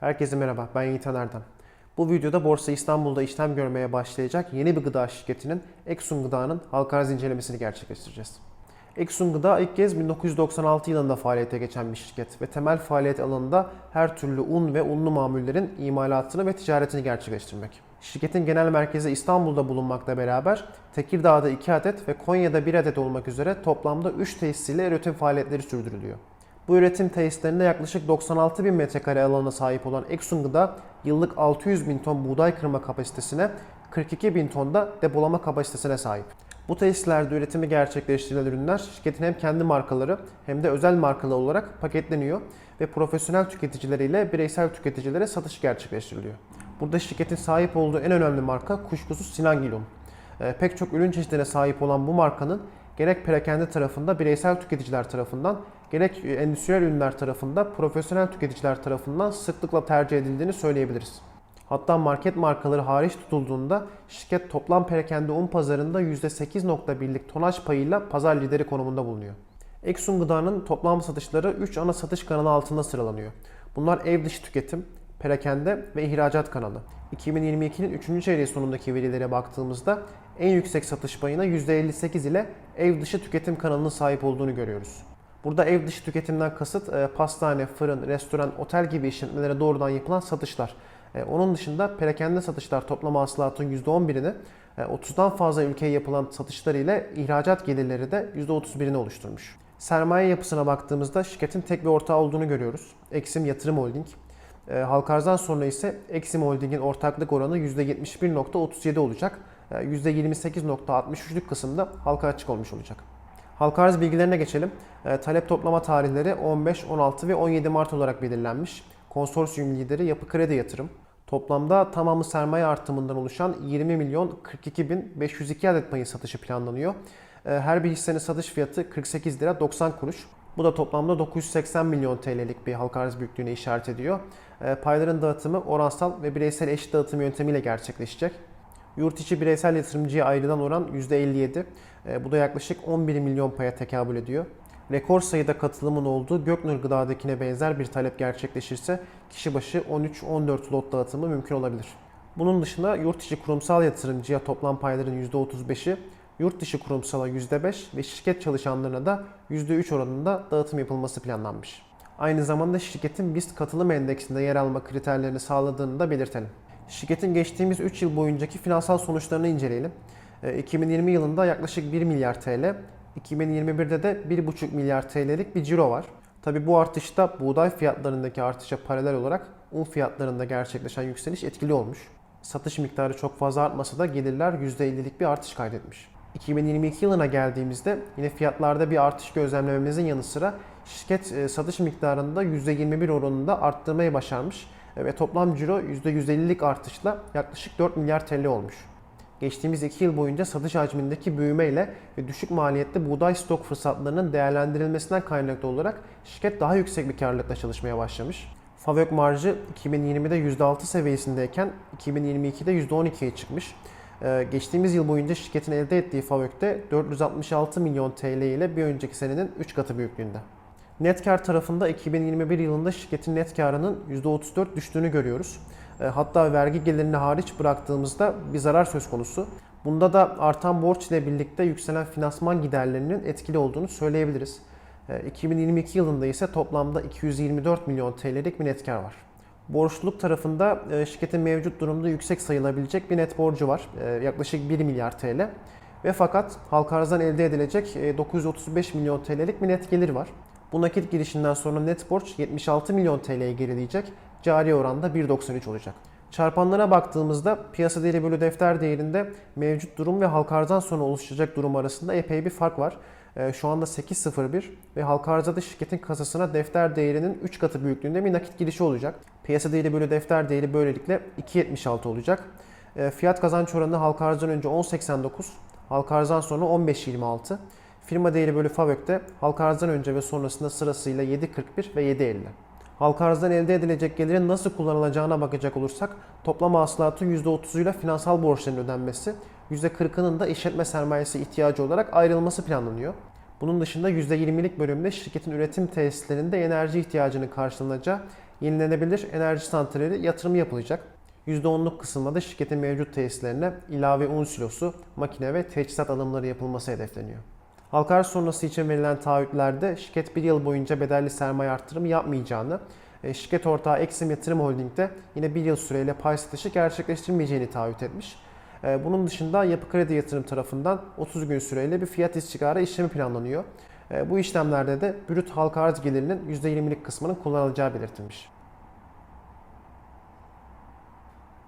Herkese merhaba, ben Yiğit Erdem. Bu videoda Borsa İstanbul'da işlem görmeye başlayacak yeni bir gıda şirketinin Exxon Gıda'nın halka arz incelemesini gerçekleştireceğiz. Exxon Gıda ilk kez 1996 yılında faaliyete geçen bir şirket ve temel faaliyet alanında her türlü un ve unlu mamullerin imalatını ve ticaretini gerçekleştirmek. Şirketin genel merkezi İstanbul'da bulunmakla beraber Tekirdağ'da 2 adet ve Konya'da 1 adet olmak üzere toplamda 3 tesisiyle üretim faaliyetleri sürdürülüyor. Bu üretim tesislerinde yaklaşık 96 bin metrekare alana sahip olan Exxon Gıda yıllık 600 bin ton buğday kırma kapasitesine 42 bin ton da depolama kapasitesine sahip. Bu tesislerde üretimi gerçekleştirilen ürünler şirketin hem kendi markaları hem de özel markalı olarak paketleniyor ve profesyonel tüketicileriyle bireysel tüketicilere satış gerçekleştiriliyor. Burada şirketin sahip olduğu en önemli marka kuşkusuz Sinangilon. Ee, pek çok ürün çeşidine sahip olan bu markanın gerek perakende tarafında bireysel tüketiciler tarafından gerek endüstriyel ürünler tarafında profesyonel tüketiciler tarafından sıklıkla tercih edildiğini söyleyebiliriz. Hatta market markaları hariç tutulduğunda şirket toplam perakende un pazarında %8.1'lik tonaj payıyla pazar lideri konumunda bulunuyor. Exxon Gıda'nın toplam satışları 3 ana satış kanalı altında sıralanıyor. Bunlar ev dışı tüketim, perakende ve ihracat kanalı. 2022'nin 3. çeyreği sonundaki verilere baktığımızda en yüksek satış payına %58 ile ev dışı tüketim kanalının sahip olduğunu görüyoruz. Burada ev dışı tüketimden kasıt e, pastane, fırın, restoran, otel gibi işletmelere doğrudan yapılan satışlar. E, Onun dışında perakende satışlar toplam hasılatın %11'ini, e, 30'dan fazla ülkeye yapılan satışlar ile ihracat gelirleri de %31'ini oluşturmuş. Sermaye yapısına baktığımızda şirketin tek bir ortağı olduğunu görüyoruz. Exim Yatırım Holding. E, arzdan sonra ise Exim Holding'in ortaklık oranı %71.37 olacak. E, %28.63'lük kısımda halka açık olmuş olacak. Halka arz bilgilerine geçelim. E, talep toplama tarihleri 15, 16 ve 17 Mart olarak belirlenmiş. Konsorsiyum lideri Yapı Kredi Yatırım. Toplamda tamamı sermaye artımından oluşan 20 milyon 42 bin 502 adet payın satışı planlanıyor. E, her bir hissenin satış fiyatı 48 lira 90 kuruş. Bu da toplamda 980 milyon TL'lik bir halka arz büyüklüğüne işaret ediyor. E, Payların dağıtımı oransal ve bireysel eşit dağıtım yöntemiyle gerçekleşecek. Yurt içi bireysel yatırımcıya ayrılan oran %57. E, Bu da yaklaşık 11 milyon paya tekabül ediyor. Rekor sayıda katılımın olduğu Göknur Gıda'dakine benzer bir talep gerçekleşirse kişi başı 13-14 lot dağıtımı mümkün olabilir. Bunun dışında yurt içi kurumsal yatırımcıya toplam payların %35'i, yurt dışı kurumsala %5 ve şirket çalışanlarına da %3 oranında dağıtım yapılması planlanmış. Aynı zamanda şirketin BIST katılım endeksinde yer alma kriterlerini sağladığını da belirtelim. Şirketin geçtiğimiz 3 yıl boyuncaki finansal sonuçlarını inceleyelim. E, 2020 yılında yaklaşık 1 milyar TL, 2021'de de 1,5 milyar TL'lik bir ciro var. Tabi bu artışta buğday fiyatlarındaki artışa paralel olarak un fiyatlarında gerçekleşen yükseliş etkili olmuş. Satış miktarı çok fazla artmasa da gelirler %50'lik bir artış kaydetmiş. 2022 yılına geldiğimizde yine fiyatlarda bir artış gözlemlememizin yanı sıra şirket e, satış miktarında %21 oranında arttırmayı başarmış ve toplam ciro %150'lik artışla yaklaşık 4 milyar TL olmuş. Geçtiğimiz 2 yıl boyunca satış hacmindeki büyümeyle ve düşük maliyetli buğday stok fırsatlarının değerlendirilmesinden kaynaklı olarak şirket daha yüksek bir karlılıkla çalışmaya başlamış. Favök marjı 2020'de %6 seviyesindeyken 2022'de %12'ye çıkmış. Ee, Geçtiğimiz yıl boyunca şirketin elde ettiği Favök'te 466 milyon TL ile bir önceki senenin 3 katı büyüklüğünde. Net kar tarafında 2021 yılında şirketin net karının %34 düştüğünü görüyoruz. E, Hatta vergi gelirini hariç bıraktığımızda bir zarar söz konusu. Bunda da artan borç ile birlikte yükselen finansman giderlerinin etkili olduğunu söyleyebiliriz. E, 2022 yılında ise toplamda 224 milyon TL'lik bir net kar var. Borçluluk tarafında e, şirketin mevcut durumda yüksek sayılabilecek bir net borcu var. E, Yaklaşık 1 milyar TL. Ve fakat halka arzdan elde edilecek e, 935 milyon TL'lik bir net gelir var. Bu nakit girişinden sonra net borç 76 milyon TL'ye gerileyecek. Cari oranda 1.93 olacak. Çarpanlara baktığımızda piyasa değeri bölü defter değerinde mevcut durum ve halka arzdan sonra oluşacak durum arasında epey bir fark var. Ee, Şu anda 8.01 ve halka arzda da şirketin kasasına defter değerinin 3 katı büyüklüğünde bir nakit girişi olacak. Piyasa değeri bölü defter değeri böylelikle 2.76 olacak. Ee, Fiyat kazanç oranı halka arzdan önce 10.89, halka arzdan sonra 15.26. Firma değeri bölü FAVÖK'te halka arzdan önce ve sonrasında sırasıyla 7.41 ve 7.50. Halka arzdan elde edilecek gelirin nasıl kullanılacağına bakacak olursak toplam hasılatın %30'uyla finansal borçların ödenmesi, %40'ının da işletme sermayesi ihtiyacı olarak ayrılması planlanıyor. Bunun dışında %20'lik bölümde şirketin üretim tesislerinde enerji ihtiyacının karşılanacağı yenilenebilir enerji santrali yatırımı yapılacak. %10'luk kısımda da şirketin mevcut tesislerine ilave un silosu, makine ve teçhizat alımları yapılması hedefleniyor. Halka sonrası için verilen taahhütlerde şirket bir yıl boyunca bedelli sermaye artırımı yapmayacağını, e, şirket ortağı Exim Yatırım Holding'de yine bir yıl süreyle pay satışı gerçekleştirmeyeceğini taahhüt etmiş. E, Bunun dışında Yapı Kredi Yatırım tarafından 30 gün süreyle bir fiyat istikrarı işlemi planlanıyor. E, Bu işlemlerde de brüt halka arz gelirinin %20'lik kısmının kullanılacağı belirtilmiş.